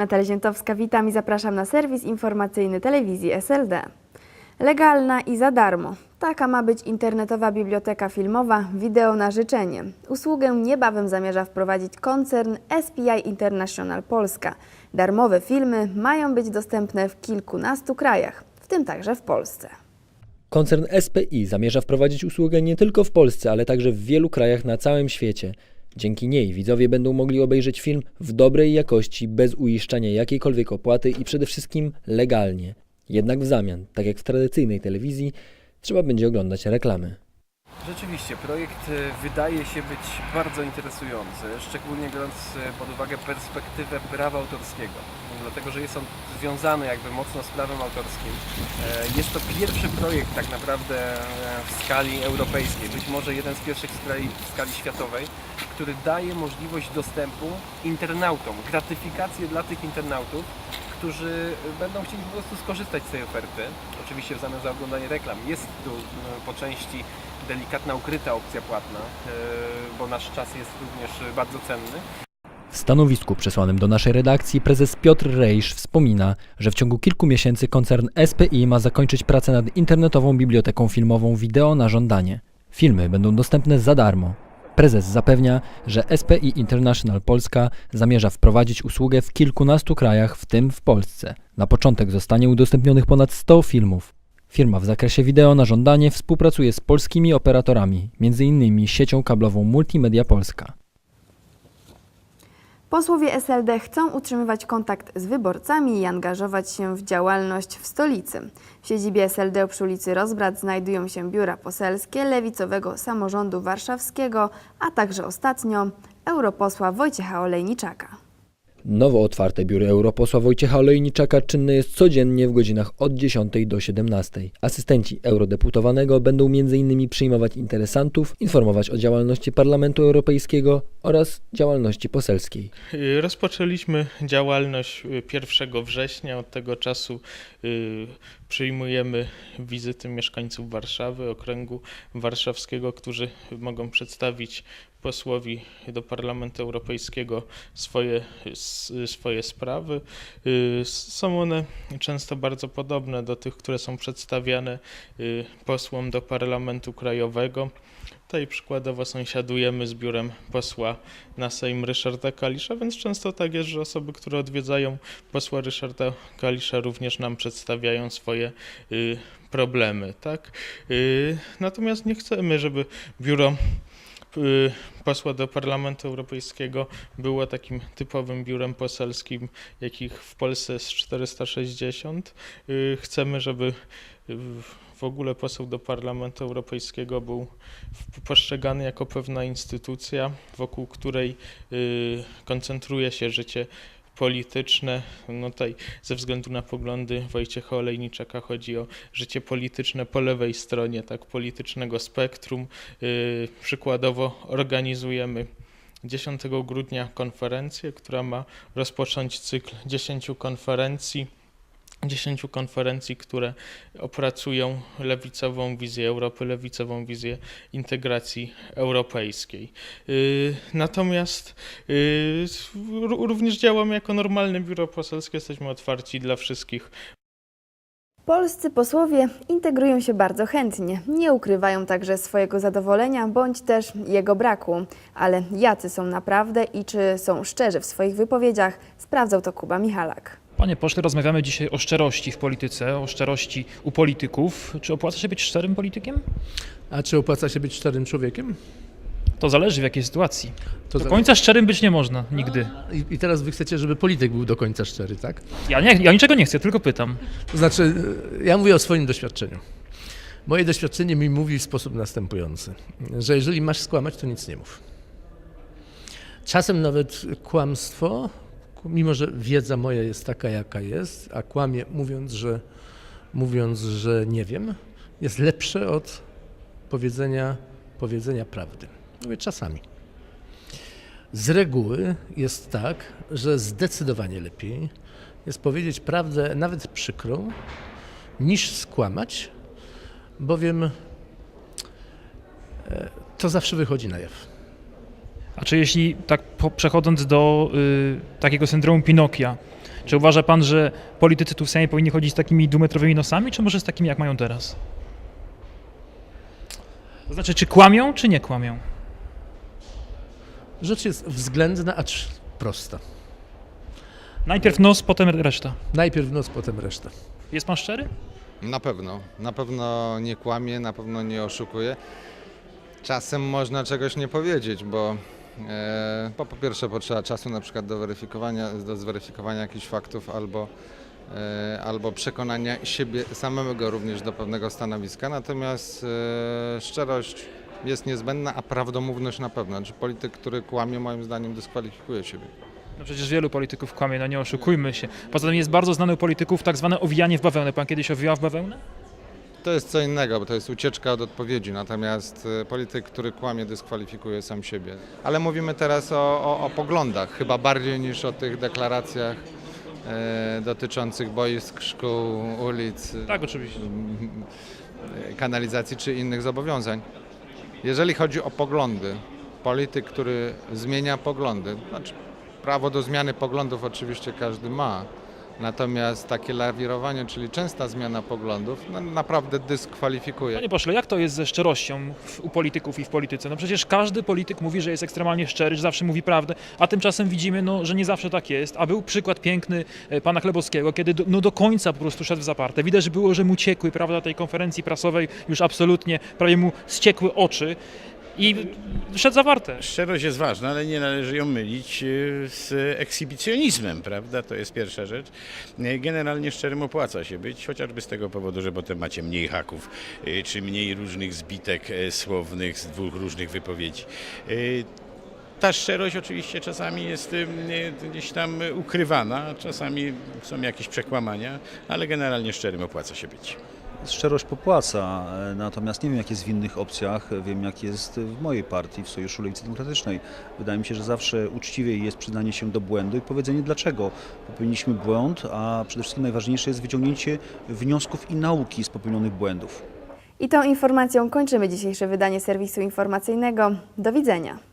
Natalia Ziętowska, witam i zapraszam na serwis informacyjny telewizji SLD. Legalna i za darmo. Taka ma być internetowa biblioteka filmowa Wideo na życzenie. Usługę niebawem zamierza wprowadzić koncern SPI International Polska. Darmowe filmy mają być dostępne w kilkunastu krajach, w tym także w Polsce. Koncern SPI zamierza wprowadzić usługę nie tylko w Polsce, ale także w wielu krajach na całym świecie. Dzięki niej widzowie będą mogli obejrzeć film w dobrej jakości, bez uiszczania jakiejkolwiek opłaty i przede wszystkim legalnie. Jednak w zamian, tak jak w tradycyjnej telewizji, trzeba będzie oglądać reklamy. Rzeczywiście, projekt e, wydaje się być bardzo interesujący, szczególnie biorąc e, pod uwagę perspektywę prawa autorskiego, dlatego że jest on związany jakby mocno z prawem autorskim. E, Jest to pierwszy projekt tak naprawdę e, w skali europejskiej, być może jeden z pierwszych w skali, światowej, który daje możliwość dostępu internautom, gratyfikację dla tych internautów, którzy będą chcieli po prostu skorzystać z tej oferty, oczywiście w zamian za oglądanie reklam. Jest tu e, po części delikatna, ukryta opcja płatna, bo nasz czas jest również bardzo cenny. W stanowisku przesłanym do naszej redakcji prezes Piotr Rejsz wspomina, że w ciągu kilku miesięcy koncern SPI ma zakończyć pracę nad internetową biblioteką filmową wideo na żądanie. Filmy będą dostępne za darmo. Prezes zapewnia, że SPI International Polska zamierza wprowadzić usługę w kilkunastu krajach, w tym w Polsce. Na początek zostanie udostępnionych ponad 100 filmów. Firma w zakresie wideo na żądanie współpracuje z polskimi operatorami, m.in. siecią kablową Multimedia Polska. Posłowie SLD chcą utrzymywać kontakt z wyborcami i angażować się w działalność w stolicy. W siedzibie SLD przy ulicy Rozbrat znajdują się biura poselskie lewicowego samorządu warszawskiego, a także ostatnio europosła Wojciecha Olejniczaka. Nowo otwarte biuro europosła Wojciecha Olejniczaka czynne jest codziennie w godzinach od 10 do 17. Asystenci eurodeputowanego będą m.in. przyjmować interesantów, informować o działalności Parlamentu Europejskiego oraz działalności poselskiej. Y, Rozpoczęliśmy działalność y, 1 września. Od tego czasu y, przyjmujemy wizyty mieszkańców Warszawy, okręgu warszawskiego, którzy mogą przedstawić posłowi do Parlamentu Europejskiego swoje, swoje sprawy. Y, Są one często bardzo podobne do tych, które są przedstawiane y, posłom do Parlamentu Krajowego. Tutaj przykładowo sąsiadujemy z biurem posła na Sejm Ryszarda Kalisza, więc często tak jest, że osoby, które odwiedzają posła Ryszarda Kalisza również nam przedstawiają swoje y, problemy, tak? Natomiast nie chcemy, żeby biuro posła do Parlamentu Europejskiego było takim typowym biurem poselskim, jakich w Polsce jest 460. Y, chcemy, żeby y, w ogóle poseł do Parlamentu Europejskiego był postrzegany jako pewna instytucja, wokół której y, koncentruje się życie polityczne. No tutaj ze względu na poglądy Wojciecha Olejniczaka chodzi o życie polityczne po lewej stronie tak politycznego spektrum. Y, Przykładowo organizujemy 10 grudnia konferencję, która ma rozpocząć cykl 10 konferencji. 10 konferencji, które opracują lewicową wizję Europy, lewicową wizję integracji europejskiej. Yy, Natomiast ró- również działamy jako normalne biuro poselskie, jesteśmy otwarci dla wszystkich Polscy posłowie integrują się bardzo chętnie, nie ukrywają także swojego zadowolenia bądź też jego braku. Ale jacy są naprawdę i czy są szczerzy w swoich wypowiedziach, sprawdzał to Kuba Michalak. Panie pośle, rozmawiamy dzisiaj o szczerości w polityce, o szczerości u polityków. Czy opłaca się być szczerym politykiem? A czy opłaca się być szczerym człowiekiem? To zależy w jakiej sytuacji. To Do końca szczerym być nie można, nigdy. I, I teraz wy chcecie, żeby polityk był do końca szczery, tak? Ja, nie, ja niczego nie chcę, tylko pytam. To znaczy, e, ja mówię o swoim doświadczeniu. Moje doświadczenie mi mówi w sposób następujący, że jeżeli masz skłamać, to nic nie mów. Czasem nawet kłamstwo, mimo że wiedza moja jest taka, jaka jest, a kłamie mówiąc, że, mówiąc, że nie wiem, jest lepsze od powiedzenia, powiedzenia prawdy. Mówię czasami. Z reguły jest tak, że zdecydowanie lepiej jest powiedzieć prawdę, nawet przykrą, niż skłamać, bowiem e, to zawsze wychodzi na jaw. A czy jeśli tak po, przechodząc do y, takiego syndromu Pinokia, czy uważa pan, że politycy tu w Sejmie powinni chodzić z takimi dwumetrowymi nosami, czy może z takimi jak mają teraz? To znaczy, czy kłamią, czy nie kłamią? Rzecz jest względna, acz prosta. Najpierw nos, potem reszta. Najpierw nos, potem reszta. Jest pan szczery? Na pewno. Na pewno nie kłamie, na pewno nie oszukuje. Czasem można czegoś nie powiedzieć, bo, bo po pierwsze potrzeba czasu na przykład do weryfikowania, do zweryfikowania jakichś faktów albo, e, albo przekonania siebie samego również do pewnego stanowiska. Natomiast e, szczerość jest niezbędna, a prawdomówność na pewno. Znaczy polityk, który kłamie moim zdaniem dyskwalifikuje siebie. No przecież wielu polityków kłamie, no nie oszukujmy się. Poza tym jest bardzo znane u polityków tak zwane owijanie w bawełnę. Pan kiedyś owijał w bawełnę? To jest co innego, bo to jest ucieczka od odpowiedzi, natomiast e, polityk, który kłamie, dyskwalifikuje sam siebie. Ale mówimy teraz o, o, o poglądach, chyba bardziej niż o tych deklaracjach e, dotyczących boisk, szkół, ulic, Tak, oczywiście. kanalizacji czy innych zobowiązań. Jeżeli chodzi o poglądy, polityk, który zmienia poglądy, znaczy prawo do zmiany poglądów oczywiście każdy ma, natomiast takie lawirowanie, czyli częsta zmiana poglądów, no, naprawdę dyskwalifikuje. Panie pośle, jak to jest ze szczerością w, u polityków i w polityce? No przecież każdy polityk mówi, że jest ekstremalnie szczery, że zawsze mówi prawdę, a tymczasem widzimy, no, że nie zawsze tak jest. A był przykład piękny e, pana Chlebowskiego, kiedy do, no, do końca po prostu szedł w zaparte. Widać było, że mu ciekły, prawda, tej konferencji prasowej już absolutnie, prawie mu ściekły oczy i szedł zawarte. Szczerość jest ważna, ale nie należy ją mylić e, z ekshibicjonizmem, prawda? To jest pierwsza rzecz. E, Generalnie szczerym opłaca się być, chociażby z tego powodu, że potem macie mniej haków, e, czy mniej różnych zbitek słownych z dwóch różnych wypowiedzi. Ta szczerość oczywiście czasami jest gdzieś tam ukrywana, czasami są jakieś przekłamania, ale generalnie szczerym opłaca się być. Szczerość popłaca, e, natomiast nie wiem jak jest w innych opcjach, wiem jak jest w mojej partii, w Sojuszu Lewicy Demokratycznej. Wydaje mi się, że zawsze uczciwiej jest przyznanie się do błędu i powiedzenie dlaczego popełniliśmy błąd, a przede wszystkim najważniejsze jest wyciągnięcie wniosków i nauki z popełnionych błędów. I tą informacją kończymy dzisiejsze wydanie serwisu informacyjnego. Do widzenia.